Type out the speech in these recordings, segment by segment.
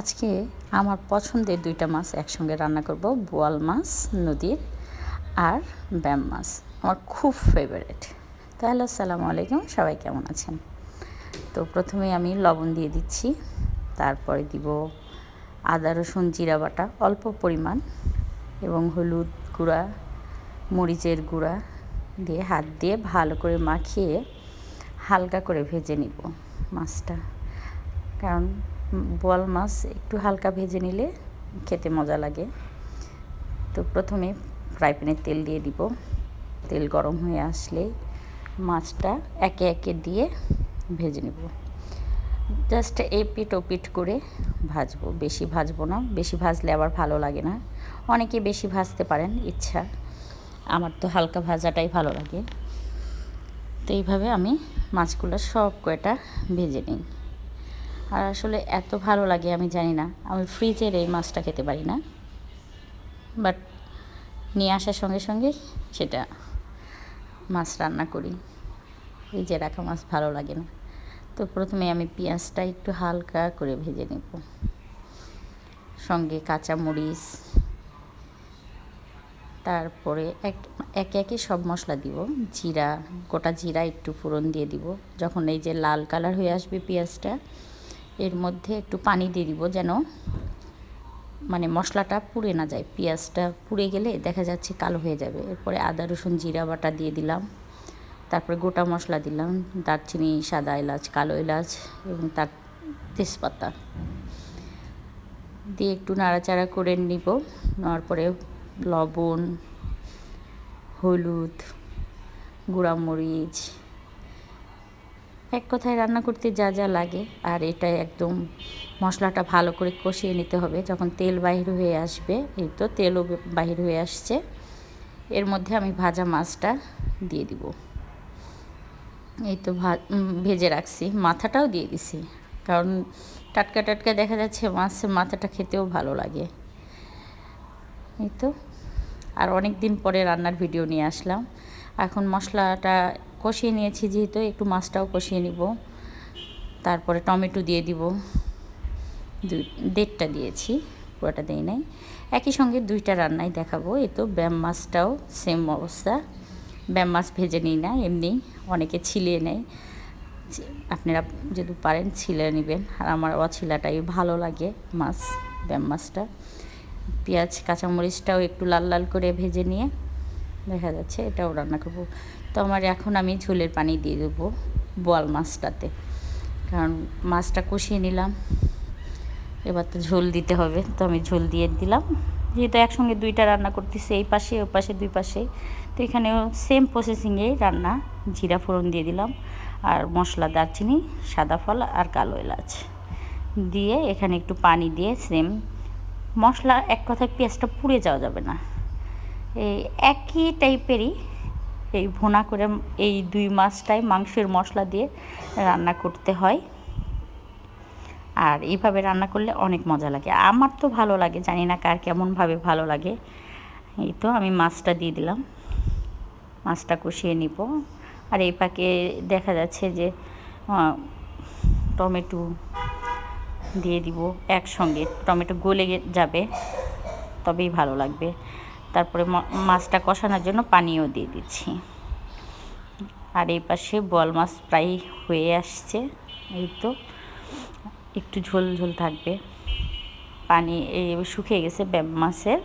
আজকে আমার পছন্দের দুইটা মাছ একসঙ্গে রান্না করব। বোয়াল মাছ, নদীর আর ব্যাম মাছ। আমার খুব ফেভারেট তাহলে আসসালামু আলাইকুম। সবাই কেমন আছেন? তো প্রথমে আমি লবণ দিয়ে দিচ্ছি। তারপরে দিব আদা, রসুন, জিরা বাটা, অল্প পরিমাণ এবং হলুদ গুঁড়া, মরিচের গুঁড়া দিয়ে হাত দিয়ে ভালো করে মাখিয়ে হালকা করে ভেজে নিব মাছটা। কারণ বোয়াল মাছ একটু হালকা ভেজে নিলে খেতে মজা লাগে। তো প্রথমে ফ্রাই তেল দিয়ে দিব। তেল গরম হয়ে আসলে মাছটা একে একে দিয়ে ভেজে নেব। জাস্ট এপিট ওপিট করে ভাজবো। বেশি ভাজবো না, বেশি ভাজলে আবার ভালো লাগে না। অনেকে বেশি ভাজতে পারেন, ইচ্ছা। আমার তো হালকা ভাজাটাই ভালো লাগে। তো এইভাবে আমি মাছগুলো সব কয়টা ভেজে নিই। আর আসলে এত ভালো লাগে আমি জানি না। আমি ফ্রিজের এই মাছটা খেতে পারি না। বাট নিয়ে আসার সঙ্গে সঙ্গে সেটা মাছ রান্না করি। ফ্রিজে রাখা মাছ ভালো লাগে না। তো প্রথমে আমি পেঁয়াজটা একটু হালকা করে ভেজে নেব। সঙ্গে কাঁচা মরিচ তারপরে এক, একে একে সব মশলা দিব। জিরা, গোটা জিরা একটু ফোড়ন দিয়ে দিব। যখন এই যে লাল কালার হয়ে আসবে পেঁয়াজটা এর মধ্যে একটু পানি দিয়ে দিব যেন মানে মশলাটা পুড়ে না যায়। পেঁয়াজটা পুড়ে গেলে দেখা যাচ্ছে কালো হয়ে যাবে। এরপরে আদা, রসুন, জিরা বাটা দিয়ে দিলাম। তারপরে গোটা মশলা দিলাম। দারচিনি, সাদা এলাচ, কালো এলাচ এবং তার তেজপাতা দিয়ে একটু নাড়াচাড়া করে নিব। নেওয়ার পরে লবণ, হলুদ, গুঁড়ামরিচ এক কথায় রান্না করতে যা যা লাগে, আর এটা একদম মশলাটা ভালো করে কষিয়ে নিতে হবে। যখন তেল বাহির হয়ে আসবে, এই তো তেলও বাহির হয়ে আসছে। এর মধ্যে আমি ভাজা মাছটা দিয়ে দিব। এই তো ভেজে রাখছি। মাথাটাও দিয়ে দিছি, কারণ টাটকা টাটকা দেখা যাচ্ছে মাছের মাথাটা খেতেও ভালো লাগে। এই তো, আর অনেক দিন পরে রান্নার ভিডিও নিয়ে আসলাম। এখন মশলাটা কষিয়ে নিয়েছি যেহেতু, একটু মাছটাও কষিয়ে নিব। তারপরে টমেটো দিয়ে দিব। দুই, দেড়টা দিয়েছি, পুরোটা দিই নাই। একই সঙ্গে দুইটা রান্নাই দেখাবো। এই তো ব্যাম মাছটাও সেম অবস্থা। ব্যাম মাছ ভেজে নিই না, এমনি অনেকে ছিলিয়ে নেয়। আপনারা যদি পারেন ছিলে নেবেন। আর আমার অছিলাটাই ভালো লাগে মাছ, ব্যাম মাছটা। পেঁয়াজ, কাঁচামরিচটাও একটু লাল লাল করে ভেজে নিয়ে দেখা যাচ্ছে, এটাও রান্না করব। তো আমার এখন আমি ঝোলের পানি দিয়ে দেবো বোয়াল মাছটাতে। কারণ মাছটা কষিয়ে নিলাম, এবার তো ঝোল দিতে হবে। তো আমি ঝোল দিয়ে দিলাম। যেহেতু একসঙ্গে দুইটা রান্না করতেছি, এই পাশে ওই পাশে, দুই পাশে। তো এখানেও সেম প্রসেসিংয়েই রান্না। জিরা ফোড়ন দিয়ে দিলাম, আর মশলা দারচিনি, সাদা ফল, আর কালো এলাচ। দিয়ে এখানে একটু পানি দিয়ে সেম মশলা, এক কথায় পেঁয়াজটা পুড়ে যাওয়া যাবে না। এই একই টাইপেরই এই ভুনা করে এই দুই মাছটাই মাংসের মশলা দিয়ে রান্না করতে হয়। আর এইভাবে রান্না করলে অনেক মজা লাগে। আমার তো ভালো লাগে, জানি না কার কেমনভাবে ভালো লাগে। এই তো আমি মাছটা দিয়ে দিলাম। মাছটা কষিয়ে নিব। আর এই পাকে দেখা যাচ্ছে যে টমেটো দিয়ে দিব একসঙ্গে। টমেটো গলে যাবে, তবেই ভালো লাগবে। তারপরে মাছটা কষানোর জন্য পানিও দিয়ে দিচ্ছি। আর এই পাশে বল মাছ প্রায় হয়ে আসছে, এই তো। একটু ঝোল ঝোল থাকবে। পানি এই শুকিয়ে গেছে ব্যাম মাছের।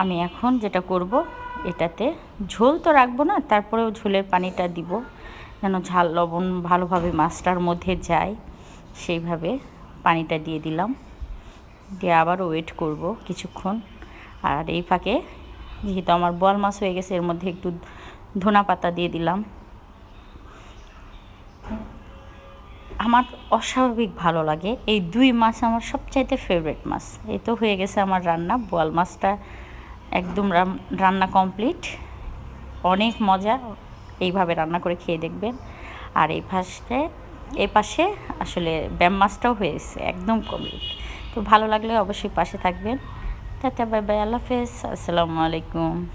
আমি এখন যেটা করব, এটাতে ঝোল তো রাখব না, তারপরেও ঝোলের পানিটা দিব, যেন ঝাল লবণ ভালোভাবে মাছটার মধ্যে যায়। সেইভাবে পানিটা দিয়ে দিলাম। দিয়ে আবার ওয়েট করব কিছুক্ষণ। আর এই ফাঁকে যেহেতু আমার বল মাছ হয়ে গেছে, এর মধ্যে একটু ধনা পাতা দিয়ে দিলাম। আমার অস্বাভাবিক ভালো লাগে। এই দুই মাছ আমার সবচাইতে ফেভারিট মাছ। এই তো হয়ে গেছে আমার রান্না। বোয়াল মাছটা একদম রান্না কমপ্লিট অনেক মজা। এইভাবে রান্না করে খেয়ে দেখবেন। আর এই পাশে এই পাশে আসলে ব্যাম মাছটাও হয়েছে একদম কমপ্লিট তো ভালো লাগলে অবশ্যই পাশে থাকবেন। টাটা বাই বাই আল্লাহ হাফেজ আসসালামু আলাইকুম